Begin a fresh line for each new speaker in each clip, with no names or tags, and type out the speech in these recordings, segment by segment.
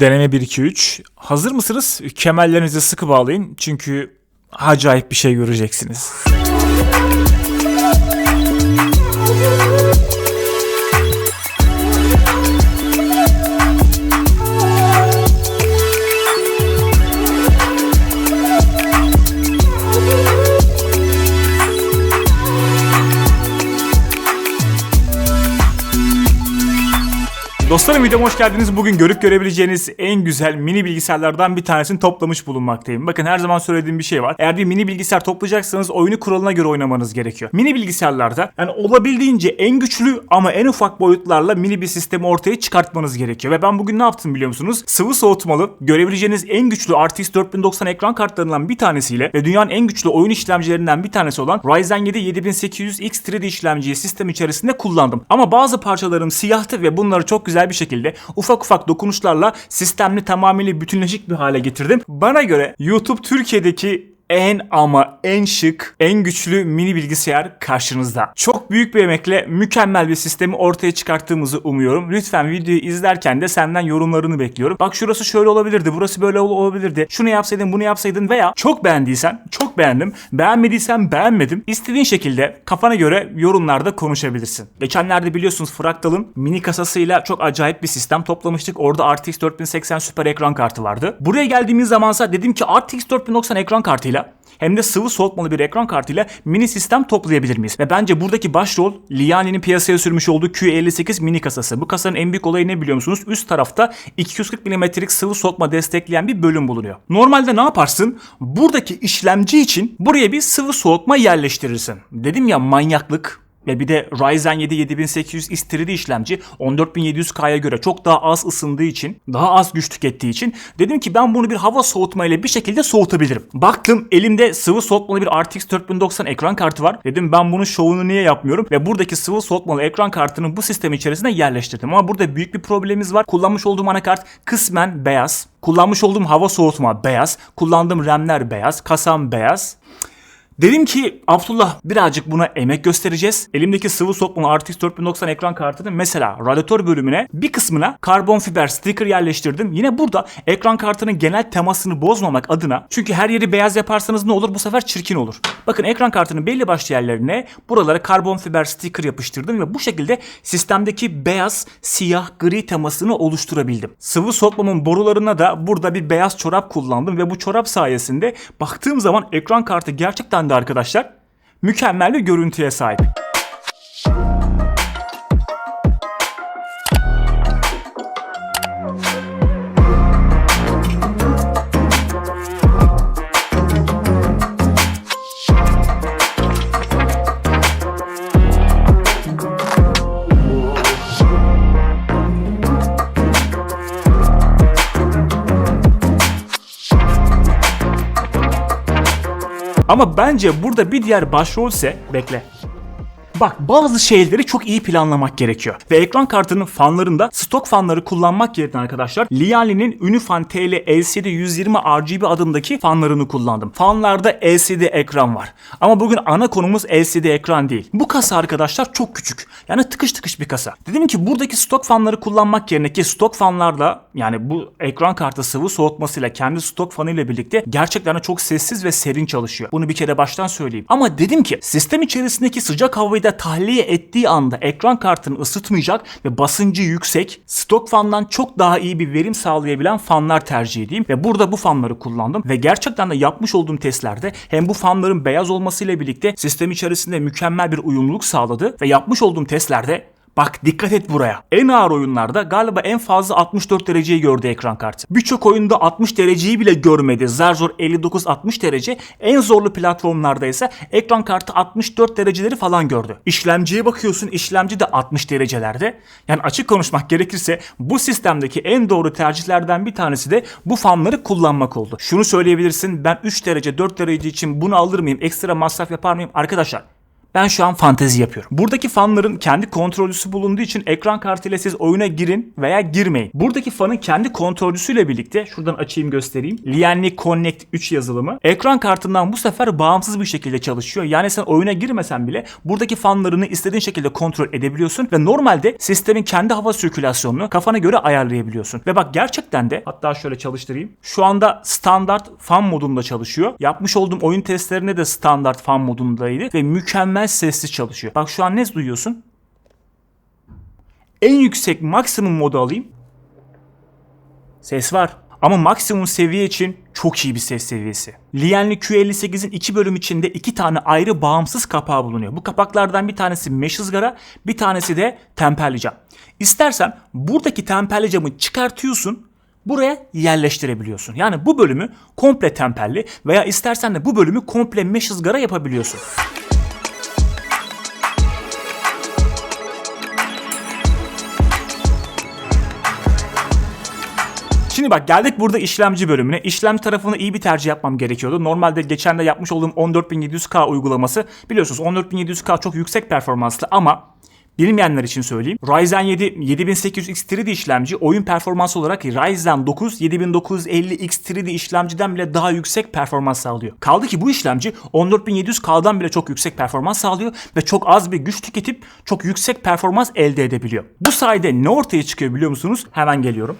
Deneme 1 2 3. Hazır mısınız? Kemerlerinizi sıkı bağlayın çünkü acayip bir şey göreceksiniz. Dostlarım videoma hoş geldiniz. Bugün görüp görebileceğiniz en güzel mini bilgisayarlardan bir tanesini toplamış bulunmaktayım. Bakın her zaman söylediğim bir şey var. Eğer bir mini bilgisayar toplayacaksanız oyunu kuralına göre oynamanız gerekiyor. Mini bilgisayarlarda yani olabildiğince en güçlü ama en ufak boyutlarla mini bir sistemi ortaya çıkartmanız gerekiyor. Ve ben bugün ne yaptım biliyor musunuz? Sıvı soğutmalı, görebileceğiniz en güçlü RTX 4090 ekran kartlarından bir tanesiyle ve dünyanın en güçlü oyun işlemcilerinden bir tanesi olan Ryzen 7 7800X 3D işlemciyi sistem içerisinde kullandım. Ama bazı parçalarım siyahtı ve bunları çok güzel bir şekilde ufak ufak dokunuşlarla sistemli tamamıyla bütünleşik bir hale getirdim. Bana göre YouTube Türkiye'deki en ama en şık, en güçlü mini bilgisayar karşınızda. Çok büyük bir emekle mükemmel bir sistemi ortaya çıkarttığımızı umuyorum. Lütfen videoyu izlerken de senden yorumlarını bekliyorum. Bak şurası şöyle olabilirdi, burası böyle ol- olabilirdi. Şunu yapsaydın, bunu yapsaydın veya çok beğendiysen, çok beğendim. Beğenmediysen beğenmedim. İstediğin şekilde kafana göre yorumlarda konuşabilirsin. Geçenlerde biliyorsunuz Fractal'ın mini kasasıyla çok acayip bir sistem toplamıştık. Orada RTX 4080 süper ekran kartı vardı. Buraya geldiğimiz zamansa dedim ki RTX 4090 ekran kartıyla hem de sıvı soğutmalı bir ekran kartıyla mini sistem toplayabilir miyiz? Ve bence buradaki başrol Liani'nin piyasaya sürmüş olduğu Q58 mini kasası. Bu kasanın en büyük olayı ne biliyor musunuz? Üst tarafta 240 mm'lik sıvı soğutma destekleyen bir bölüm bulunuyor. Normalde ne yaparsın? Buradaki işlemci için buraya bir sıvı soğutma yerleştirirsin. Dedim ya manyaklık, ve bir de Ryzen 7 7800 X 3D işlemci 14700K'ya göre çok daha az ısındığı için, daha az güç tükettiği için dedim ki ben bunu bir hava soğutma ile bir şekilde soğutabilirim. Baktım elimde sıvı soğutmalı bir RTX 4090 ekran kartı var. Dedim ben bunun şovunu niye yapmıyorum ve buradaki sıvı soğutmalı ekran kartını bu sistem içerisine yerleştirdim. Ama burada büyük bir problemimiz var. Kullanmış olduğum anakart kısmen beyaz. Kullanmış olduğum hava soğutma beyaz. Kullandığım RAM'ler beyaz. Kasam beyaz. Dedim ki Abdullah birazcık buna emek göstereceğiz. Elimdeki sıvı soğutmalı RTX 4090 ekran kartını mesela radyatör bölümüne bir kısmına karbon fiber sticker yerleştirdim. Yine burada ekran kartının genel temasını bozmamak adına çünkü her yeri beyaz yaparsanız ne olur bu sefer çirkin olur. Bakın ekran kartının belli başlı yerlerine buralara karbon fiber sticker yapıştırdım ve bu şekilde sistemdeki beyaz, siyah, gri temasını oluşturabildim. Sıvı soğutmamın borularına da burada bir beyaz çorap kullandım ve bu çorap sayesinde baktığım zaman ekran kartı gerçekten de arkadaşlar mükemmel bir görüntüye sahip. Ama bence burada bir diğer başrolse bekle. Bak bazı şeyleri çok iyi planlamak gerekiyor. Ve ekran kartının fanlarında stok fanları kullanmak yerine arkadaşlar Liali'nin Unifan TL LCD 120 RGB adındaki fanlarını kullandım. Fanlarda LCD ekran var. Ama bugün ana konumuz LCD ekran değil. Bu kasa arkadaşlar çok küçük. Yani tıkış tıkış bir kasa. Dedim ki buradaki stok fanları kullanmak yerine ki stok fanlarla yani bu ekran kartı sıvı soğutmasıyla kendi stok fanıyla birlikte gerçekten çok sessiz ve serin çalışıyor. Bunu bir kere baştan söyleyeyim. Ama dedim ki sistem içerisindeki sıcak havayı da tahliye ettiği anda ekran kartını ısıtmayacak ve basıncı yüksek, stok fandan çok daha iyi bir verim sağlayabilen fanlar tercih edeyim ve burada bu fanları kullandım ve gerçekten de yapmış olduğum testlerde hem bu fanların beyaz olmasıyla birlikte sistem içerisinde mükemmel bir uyumluluk sağladı ve yapmış olduğum testlerde Bak dikkat et buraya. En ağır oyunlarda galiba en fazla 64 dereceyi gördü ekran kartı. Birçok oyunda 60 dereceyi bile görmedi. Zar zor 59-60 derece. En zorlu platformlarda ise ekran kartı 64 dereceleri falan gördü. İşlemciye bakıyorsun işlemci de 60 derecelerde. Yani açık konuşmak gerekirse bu sistemdeki en doğru tercihlerden bir tanesi de bu fanları kullanmak oldu. Şunu söyleyebilirsin ben 3 derece 4 derece için bunu alır mıyım ekstra masraf yapar mıyım? Arkadaşlar Ben şu an fantezi yapıyorum. Buradaki fanların kendi kontrolcüsü bulunduğu için ekran kartıyla siz oyuna girin veya girmeyin. Buradaki fanın kendi kontrolcüsüyle birlikte şuradan açayım göstereyim. Lienli Connect 3 yazılımı ekran kartından bu sefer bağımsız bir şekilde çalışıyor. Yani sen oyuna girmesen bile buradaki fanlarını istediğin şekilde kontrol edebiliyorsun ve normalde sistemin kendi hava sirkülasyonunu kafana göre ayarlayabiliyorsun. Ve bak gerçekten de hatta şöyle çalıştırayım. Şu anda standart fan modunda çalışıyor. Yapmış olduğum oyun testlerinde de standart fan modundaydı ve mükemmel sessiz çalışıyor. Bak şu an ne duyuyorsun? En yüksek maksimum modu alayım. Ses var. Ama maksimum seviye için çok iyi bir ses seviyesi. Lienli Q58'in iki bölüm içinde iki tane ayrı bağımsız kapağı bulunuyor. Bu kapaklardan bir tanesi mesh bir tanesi de temperli cam. İstersen buradaki temperli camı çıkartıyorsun, buraya yerleştirebiliyorsun. Yani bu bölümü komple temperli veya istersen de bu bölümü komple mesh yapabiliyorsun. Şimdi bak geldik burada işlemci bölümüne. İşlemci tarafını iyi bir tercih yapmam gerekiyordu. Normalde geçen de yapmış olduğum 14700K uygulaması biliyorsunuz 14700K çok yüksek performanslı ama Bilmeyenler için söyleyeyim. Ryzen 7 7800X 3D işlemci oyun performansı olarak Ryzen 9 7950X 3D işlemciden bile daha yüksek performans sağlıyor. Kaldı ki bu işlemci 14700K'dan bile çok yüksek performans sağlıyor ve çok az bir güç tüketip çok yüksek performans elde edebiliyor. Bu sayede ne ortaya çıkıyor biliyor musunuz? Hemen geliyorum.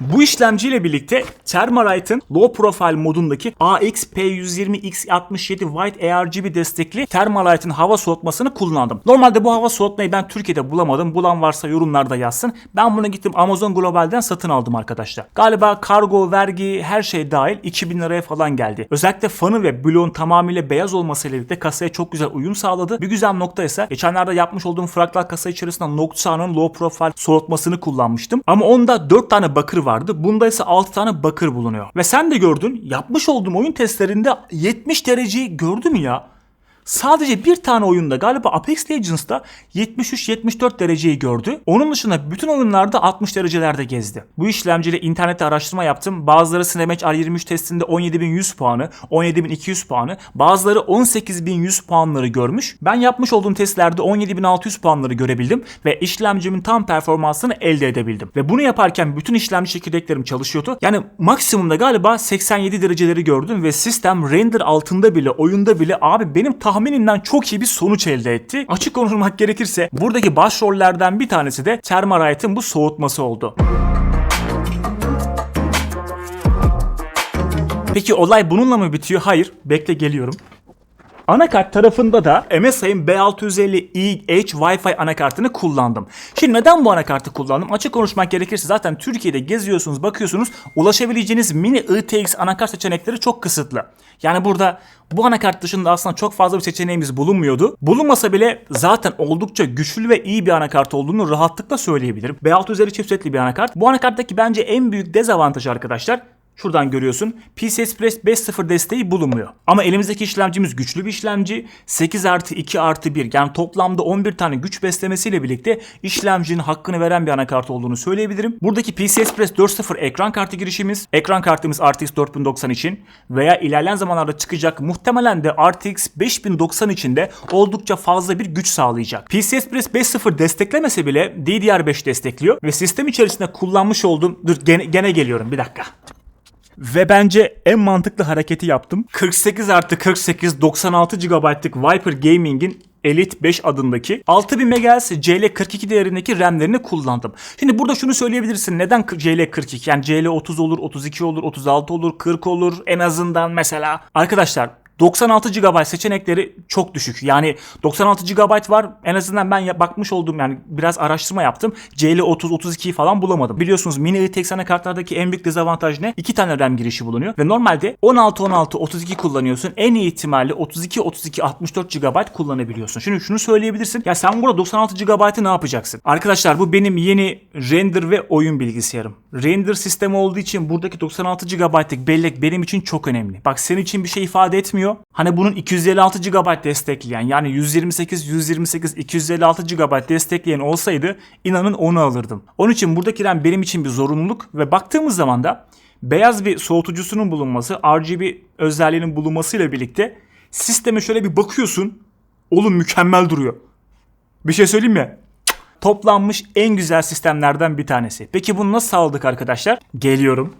Bu işlemciyle birlikte Thermalite'ın Low Profile modundaki AX-P120X67 White ARGB destekli Thermalite'ın hava soğutmasını kullandım. Normalde bu hava soğutmayı ben Türkiye'de bulamadım. Bulan varsa yorumlarda yazsın. Ben bunu gittim Amazon Global'den satın aldım arkadaşlar. Galiba kargo, vergi her şey dahil 2000 liraya falan geldi. Özellikle fanı ve bloğun tamamıyla beyaz olmasıyla birlikte kasaya çok güzel uyum sağladı. Bir güzel nokta ise geçenlerde yapmış olduğum fraktal kasa içerisinde Noctua'nın Low Profile soğutmasını kullanmıştım. Ama onda 4 tane bakır vardı. Bunda ise 6 tane bakır bulunuyor. Ve sen de gördün yapmış olduğum oyun testlerinde 70 dereceyi gördü mü ya? Sadece bir tane oyunda galiba Apex Legends'ta 73-74 dereceyi gördü. Onun dışında bütün oyunlarda 60 derecelerde gezdi. Bu işlemciyle internette araştırma yaptım. Bazıları Cinematch R23 testinde 17.100 puanı, 17.200 puanı, bazıları 18.100 puanları görmüş. Ben yapmış olduğum testlerde 17.600 puanları görebildim ve işlemcimin tam performansını elde edebildim. Ve bunu yaparken bütün işlemci çekirdeklerim çalışıyordu. Yani maksimumda galiba 87 dereceleri gördüm ve sistem render altında bile, oyunda bile abi benim tahminimden çok iyi bir sonuç elde etti. Açık konuşmak gerekirse buradaki başrollerden bir tanesi de Thermalite'ın bu soğutması oldu. Peki olay bununla mı bitiyor? Hayır. Bekle geliyorum. Anakart tarafında da MSI'ın B650E H Wi-Fi anakartını kullandım. Şimdi neden bu anakartı kullandım? Açık konuşmak gerekirse zaten Türkiye'de geziyorsunuz, bakıyorsunuz ulaşabileceğiniz mini ITX anakart seçenekleri çok kısıtlı. Yani burada bu anakart dışında aslında çok fazla bir seçeneğimiz bulunmuyordu. Bulunmasa bile zaten oldukça güçlü ve iyi bir anakart olduğunu rahatlıkla söyleyebilirim. B650 chipsetli bir anakart. Bu anakarttaki bence en büyük dezavantajı arkadaşlar Şuradan görüyorsun. PC Express 5.0 desteği bulunmuyor. Ama elimizdeki işlemcimiz güçlü bir işlemci. 8 artı 2 artı 1 yani toplamda 11 tane güç beslemesiyle birlikte işlemcinin hakkını veren bir anakart olduğunu söyleyebilirim. Buradaki PC Express 4.0 ekran kartı girişimiz. Ekran kartımız RTX 4090 için veya ilerleyen zamanlarda çıkacak muhtemelen de RTX 5090 için de oldukça fazla bir güç sağlayacak. PC Express 5.0 desteklemese bile DDR5 destekliyor ve sistem içerisinde kullanmış olduğum dur gene, gene geliyorum bir dakika. Ve bence en mantıklı hareketi yaptım. 48 artı 48 96 GB'lık Viper Gaming'in Elite 5 adındaki 6000 MHz CL42 değerindeki RAM'lerini kullandım. Şimdi burada şunu söyleyebilirsin. Neden CL42? Yani CL30 olur, 32 olur, 36 olur, 40 olur en azından mesela. Arkadaşlar 96 GB seçenekleri çok düşük. Yani 96 GB var. En azından ben bakmış olduğum yani biraz araştırma yaptım. CL 30 32'yi falan bulamadım. Biliyorsunuz mini ITX anakartlardaki en büyük dezavantaj ne? İki tane RAM girişi bulunuyor ve normalde 16 16 32 kullanıyorsun. En iyi ihtimalle 32 32 64 GB kullanabiliyorsun. Şimdi şunu söyleyebilirsin. Ya sen burada 96 GB'ı ne yapacaksın? Arkadaşlar bu benim yeni render ve oyun bilgisayarım. Render sistemi olduğu için buradaki 96 GB'lık bellek benim için çok önemli. Bak senin için bir şey ifade etmiyor. Hani bunun 256 GB destekleyen yani 128, 128, 256 GB destekleyen olsaydı inanın onu alırdım. Onun için buradaki RAM benim için bir zorunluluk ve baktığımız zaman da beyaz bir soğutucusunun bulunması, RGB özelliğinin bulunmasıyla birlikte sisteme şöyle bir bakıyorsun. Oğlum mükemmel duruyor. Bir şey söyleyeyim mi? Toplanmış en güzel sistemlerden bir tanesi. Peki bunu nasıl sağladık arkadaşlar? Geliyorum.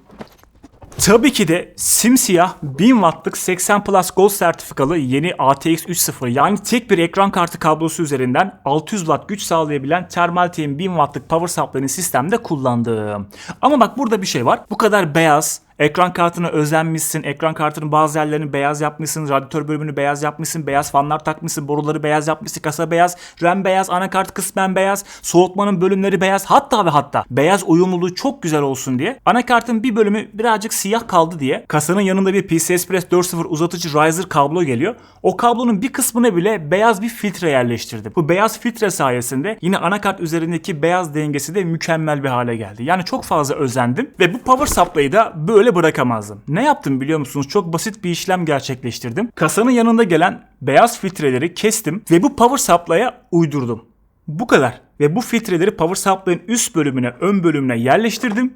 Tabii ki de simsiyah 1000 wattlık 80 Plus Gold sertifikalı yeni ATX 3.0 yani tek bir ekran kartı kablosu üzerinden 600 watt güç sağlayabilen Thermaltake'in 1000 wattlık power supply'ını sistemde kullandım. Ama bak burada bir şey var. Bu kadar beyaz, Ekran kartına özenmişsin. Ekran kartının bazı yerlerini beyaz yapmışsın. Radyatör bölümünü beyaz yapmışsın. Beyaz fanlar takmışsın. Boruları beyaz yapmışsın. Kasa beyaz. RAM beyaz. Anakart kısmen beyaz. Soğutmanın bölümleri beyaz. Hatta ve hatta beyaz uyumluluğu çok güzel olsun diye. Anakartın bir bölümü birazcık siyah kaldı diye. Kasanın yanında bir PCI Express 4.0 uzatıcı riser kablo geliyor. O kablonun bir kısmına bile beyaz bir filtre yerleştirdim. Bu beyaz filtre sayesinde yine anakart üzerindeki beyaz dengesi de mükemmel bir hale geldi. Yani çok fazla özendim ve bu power supply'ı da böyle bırakamazdım. Ne yaptım biliyor musunuz? Çok basit bir işlem gerçekleştirdim. Kasanın yanında gelen beyaz filtreleri kestim ve bu power supply'a uydurdum. Bu kadar. Ve bu filtreleri power supply'ın üst bölümüne, ön bölümüne yerleştirdim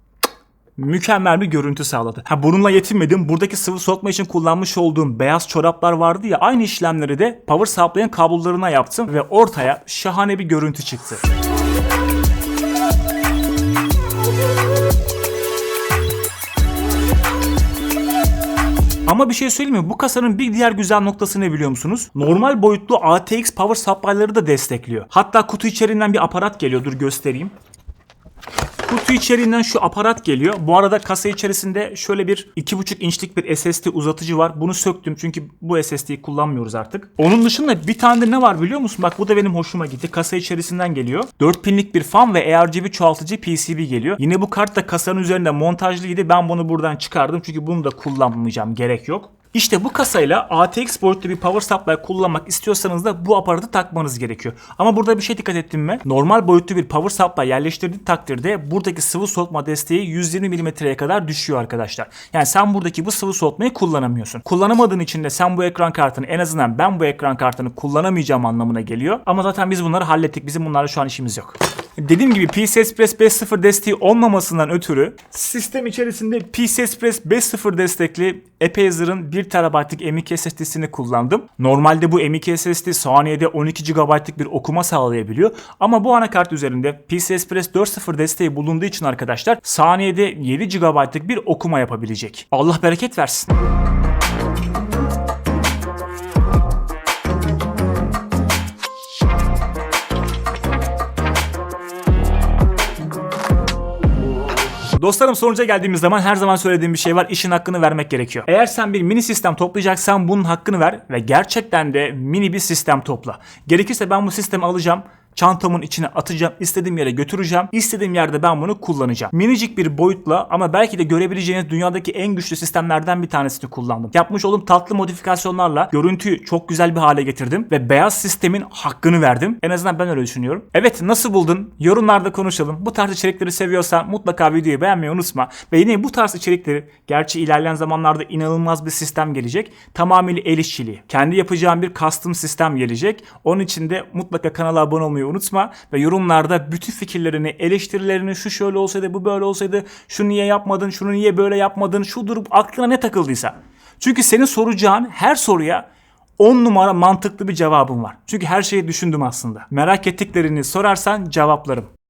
mükemmel bir görüntü sağladı. Ha bununla yetinmedim. Buradaki sıvı soğutma için kullanmış olduğum beyaz çoraplar vardı ya aynı işlemleri de power supply'ın kablolarına yaptım ve ortaya şahane bir görüntü çıktı. Ama bir şey söyleyeyim mi? Bu kasanın bir diğer güzel noktası ne biliyor musunuz? Normal boyutlu ATX power supply'ları da destekliyor. Hatta kutu içerisinden bir aparat geliyor. Dur göstereyim. Kutu içeriğinden şu aparat geliyor. Bu arada kasa içerisinde şöyle bir 2.5 inçlik bir SSD uzatıcı var. Bunu söktüm çünkü bu SSD'yi kullanmıyoruz artık. Onun dışında bir tane de ne var biliyor musun? Bak bu da benim hoşuma gitti. Kasa içerisinden geliyor. 4 pinlik bir fan ve RGB çoğaltıcı PCB geliyor. Yine bu kart da kasanın üzerinde montajlıydı. Ben bunu buradan çıkardım çünkü bunu da kullanmayacağım. Gerek yok. İşte bu kasayla ATX boyutlu bir power supply kullanmak istiyorsanız da bu aparatı takmanız gerekiyor. Ama burada bir şey dikkat ettim mi? Normal boyutlu bir power supply yerleştirdiği takdirde buradaki sıvı soğutma desteği 120 mm'ye kadar düşüyor arkadaşlar. Yani sen buradaki bu sıvı soğutmayı kullanamıyorsun. Kullanamadığın için de sen bu ekran kartını en azından ben bu ekran kartını kullanamayacağım anlamına geliyor. Ama zaten biz bunları hallettik. Bizim bunlarla şu an işimiz yok. Dediğim gibi PCI Express 5.0 desteği olmamasından ötürü sistem içerisinde PCI Express 5.0 destekli Epeyzer'ın 1 TB'lık M.2 SSD'sini kullandım. Normalde bu M.2 SSD saniyede 12 GB'lık bir okuma sağlayabiliyor. Ama bu anakart üzerinde PCI Express 4.0 desteği bulunduğu için arkadaşlar saniyede 7 GB'lık bir okuma yapabilecek. Allah bereket versin. Dostlarım sonuca geldiğimiz zaman her zaman söylediğim bir şey var. İşin hakkını vermek gerekiyor. Eğer sen bir mini sistem toplayacaksan bunun hakkını ver ve gerçekten de mini bir sistem topla. Gerekirse ben bu sistemi alacağım çantamın içine atacağım, istediğim yere götüreceğim, istediğim yerde ben bunu kullanacağım. Minicik bir boyutla ama belki de görebileceğiniz dünyadaki en güçlü sistemlerden bir tanesini kullandım. Yapmış olduğum tatlı modifikasyonlarla görüntüyü çok güzel bir hale getirdim ve beyaz sistemin hakkını verdim. En azından ben öyle düşünüyorum. Evet nasıl buldun? Yorumlarda konuşalım. Bu tarz içerikleri seviyorsan mutlaka videoyu beğenmeyi unutma. Ve yine bu tarz içerikleri gerçi ilerleyen zamanlarda inanılmaz bir sistem gelecek. Tamamıyla el işçiliği. Kendi yapacağım bir custom sistem gelecek. Onun için de mutlaka kanala abone olmayı unutma ve yorumlarda bütün fikirlerini, eleştirilerini şu şöyle olsaydı, bu böyle olsaydı, şu niye yapmadın, şunu niye böyle yapmadın, şu durup aklına ne takıldıysa. Çünkü senin soracağın her soruya 10 numara mantıklı bir cevabım var. Çünkü her şeyi düşündüm aslında. Merak ettiklerini sorarsan cevaplarım.